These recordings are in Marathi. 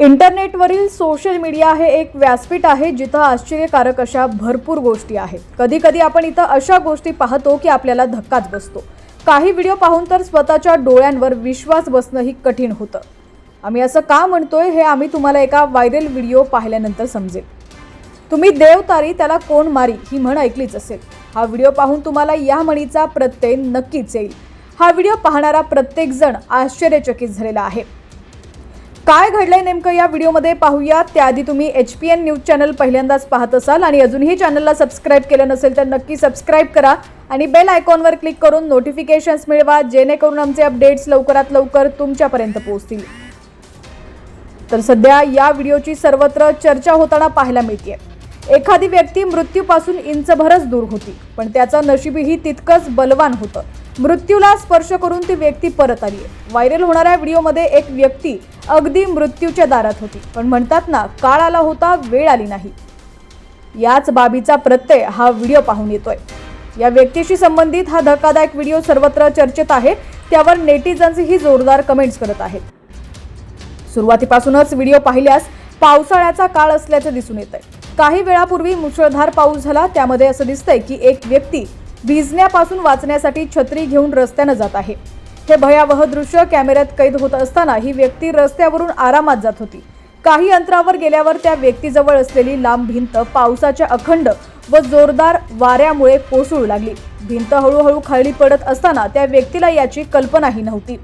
इंटरनेटवरील सोशल मीडिया हे एक व्यासपीठ आहे जिथं आश्चर्यकारक अशा भरपूर गोष्टी आहेत. कधी कधी आपण इथं अशा गोष्टी पाहतो की आपल्याला धक्काच बसतो. काही व्हिडिओ पाहून तर स्वतःच्या डोळ्यांवर विश्वास बसणंही कठीण होतं. आम्ही असं का म्हणतोय हे आम्ही तुम्हाला एका व्हायरल व्हिडिओ पाहिल्यानंतर समजेल. तुम्ही देव तारी त्याला कोण मारी ही म्हण ऐकलीच असेल. हा व्हिडिओ पाहून तुम्हाला या म्हणीचा प्रत्यय नक्कीच येईल. हा व्हिडिओ पाहणारा प्रत्येकजण आश्चर्यचकित झालेला आहे. काय घडलंय नेमकं या व्हिडिओमध्ये पाहूया त्याआधी तुम्ही H P N news channel पहिल्यांदाच पाहत असाल आणि अजूनही चॅनलला सबस्क्राईब केलं नसेल तर नक्की सबस्क्राईब करा आणि बेल आयकॉनवर क्लिक करून नोटिफिकेशन्स मिळवा जेणेकरून आमचे अपडेट्स लवकरात लवकर तुमच्यापर्यंत पोहोचतील. तर सध्या या व्हिडिओची सर्वत्र चर्चा होताना पाहायला मिळते एखादी व्यक्ती मृत्यूपासून इंचभरच दूर होती पण त्याचं नशीबही तितकंच बलवान होतं. मृत्यूला स्पर्श करून ती व्यक्ती परत आली. व्हायरल होणाऱ्या व्हिडिओमध्ये एक व्यक्ती अगदी मृत्यूच्या दारात होती. पण म्हणतात ना काळ आला होता वेळ आली नाही. याच बाबीचा प्रत्यय हा व्हिडिओ पाहून येतोय. या व्यक्तीशी संबंधित हा धक्कादायक व्हिडिओ सर्वत्र चर्चेत आहे. त्यावर नेटिझन्सही जोरदार कमेंट्स करत आहेत. सुरुवातीपासूनच व्हिडिओ पाहिल्यास पावसाळ्याचा काळ असल्याचं दिसून येत आहे काही वेळापूर्वी मुसळधार पाऊस झाला. त्यामध्ये असं दिसतंय की एक व्यक्ती भिजण्यापासून वाचण्यासाठी छत्री घेऊन रस्त्यानं जात आहे. हे भयावह दृश्य कॅमेऱ्यात कैद होत असताना ही व्यक्ती रस्त्यावरून आरामात जात होती. काही अंतरावर गेल्यावर त्या व्यक्तीजवळ असलेली लांब भिंत पावसाच्या अखंड व जोरदार वाऱ्यामुळे कोसळू लागली. भिंत हळूहळू खाली पडत असताना त्या व्यक्तीला याची कल्पनाही नव्हती.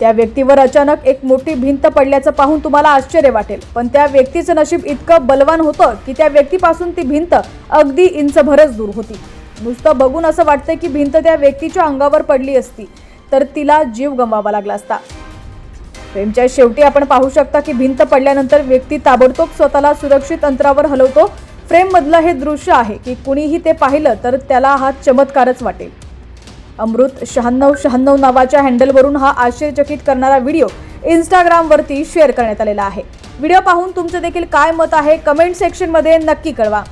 त्या व्यक्तीवर अचानक एक मोठी भिंत पडल्याचं पाहून तुम्हाला आश्चर्य वाटेल. पण त्या व्यक्तीचं नशीब इतकं बलवान होतं की त्या व्यक्तीपासून ती भिंत अगदी इंचभरच दूर होती. नुसतं बघून असं वाटतं की भिंत त्या व्यक्तीच्या अंगावर पडली असती तर तिला जीव गमवावा लागला असता. फ्रेमच्या शेवटी आपण पाहू शकता की भिंत पडल्यानंतर व्यक्ती ताबडतोब स्वतःला सुरक्षित अंतरावर हलवतो. फ्रेममधलं हे दृश्य आहे की कुणीही ते पाहिलं तर त्याला हा चमत्कारच वाटेल. अमृत शहाण्णव शहाण्णव नावाच्या हँडलवरून हा आश्चर्यचकित करणारा व्हिडिओ इंस्टाग्रामवरती शेअर करण्यात आलेला आहे. व्हिडिओ पाहून तुमचं देखील काय मत आहे? कमेंट सेक्शनमध्ये नक्की कळवा.